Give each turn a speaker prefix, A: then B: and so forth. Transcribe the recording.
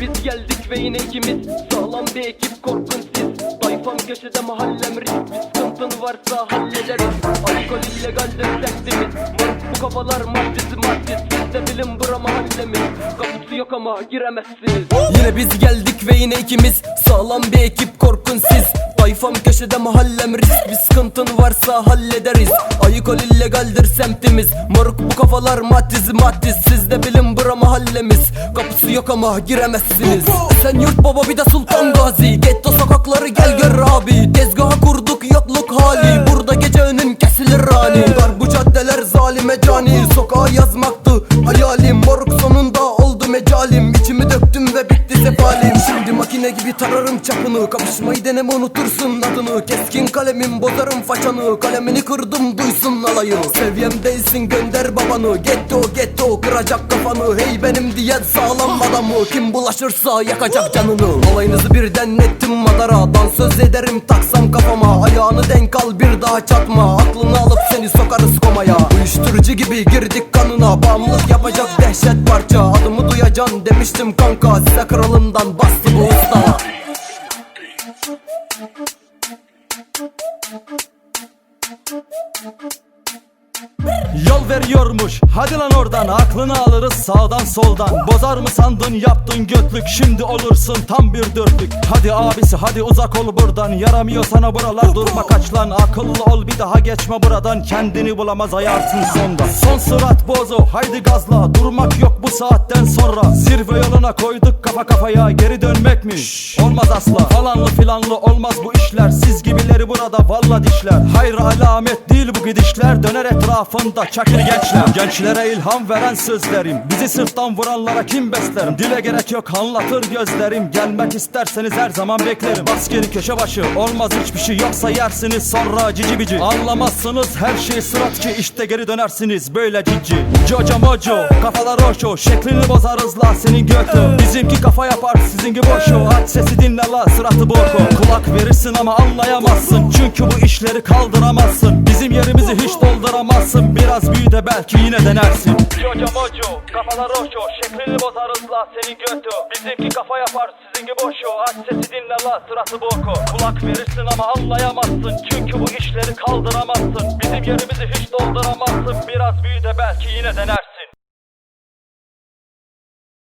A: Biz geldik ve yine ikimiz. Sağlam bir ekip korkun siz. Tayfam köşede mahallem risk. Bir sıkıntın varsa hallederiz. Alkol illegaldir semtimiz Moruk bu kafalar maddesi maddis Bizde bilim bura mahallemiz. Kapısı yok ama giremezsiniz. Yine biz geldik ve yine ikimiz. Sağlam bir ekip korkun siz Tayfam köşede mahallem risk. Bir sıkıntın varsa hallederiz. Ayıkol illegaldir semtimiz. Moruk bu kafalar maddiz maddiz Sizde bilim bura mahallemiz. Kapısı yok ama giremezsiniz. Sen yurt baba bir de Sultan Gazi. Getto sokakları gel gör abi. Tezgahı kurduk yokluk hali. Burada gece önün kesilir rani. Dar bu caddeler zalime cani. Sokağa yazmaktı hayalim. Moruk sonunda oldu mecalim. İçimi döktüm ve sefalim Şimdi makine gibi tararım çapını. Kapışmayı deneme unutursun adını. Keskin kalemim bozarım façanı. Kalemini kırdım duysun alayı Seviyem değilsin gönder babanı. Getto getto kıracak kafanı. Hey benim diyen sağlam adamı. Kim bulaşırsa yakacak canını. Olayınızı ettim Dansöz ederim taksam kafama. Ayağını denk al bir daha çatma. Aklını alıp seni sokarız komaya. Uyuşturucu gibi girdik kanına. Bağımlılık yapacak dehşet parça. Adımı duyacan demiştim kanka. Size kralımdan bastı bu usta
B: Yol veriyormuş hadi lan oradan. Aklını alırız sağdan soldan. Bozar mı sandın yaptın götlük. Şimdi olursun tam bir dörtlük. Hadi abisi hadi uzak ol buradan. Yaramıyor sana buralar durma kaç lan. Akıllı ol bir daha geçme buradan. Kendini bulamaz ayarsın sonda. Son sırat bozu haydi gazla. Durmak yok bu saatten sonra. Zirve yoluna koyduk kafa kafaya geri dönmek mi? Olmaz asla. Falanlı filanlı olmaz bu işler. Siz gibileri burada valla dişler. Hayır alamet değil bu gidişler. Döner etrafında çakır gençler Gençlere ilham veren sözlerim. Bizi sırttan vuranlara kim beslerim? Dile gerek yok anlatır gözlerim. Gelmek isterseniz her zaman beklerim. Baskeri köşe başı olmaz hiçbir şey. Yoksa yersiniz sonra cici bici. Anlamazsınız her şey sırat ki işte geri dönersiniz böyle cici. Jojo mojo kafalar hoşo Şeklini bozarız la senin götü Bizimki kafa yapar sizinki boşo Aç sesi dinle la sıratı boko Kulak verirsin ama anlayamazsın. Çünkü bu işleri kaldıramazsın. Bizim yerimizi hiç dolduramazsın Biraz büyü de belki yine denersin. Jojo mojo kafalar hoşo Şeklini bozarız la senin götü. Bizimki kafa yapar sizinki boşo Aç sesi dinle la sıratı boko Kulak verirsin ama anlayamazsın. Çünkü bu işleri kaldıramazsın. Bizim yerimizi hiç dolduramazsın. Biraz büyü de belki yine denersin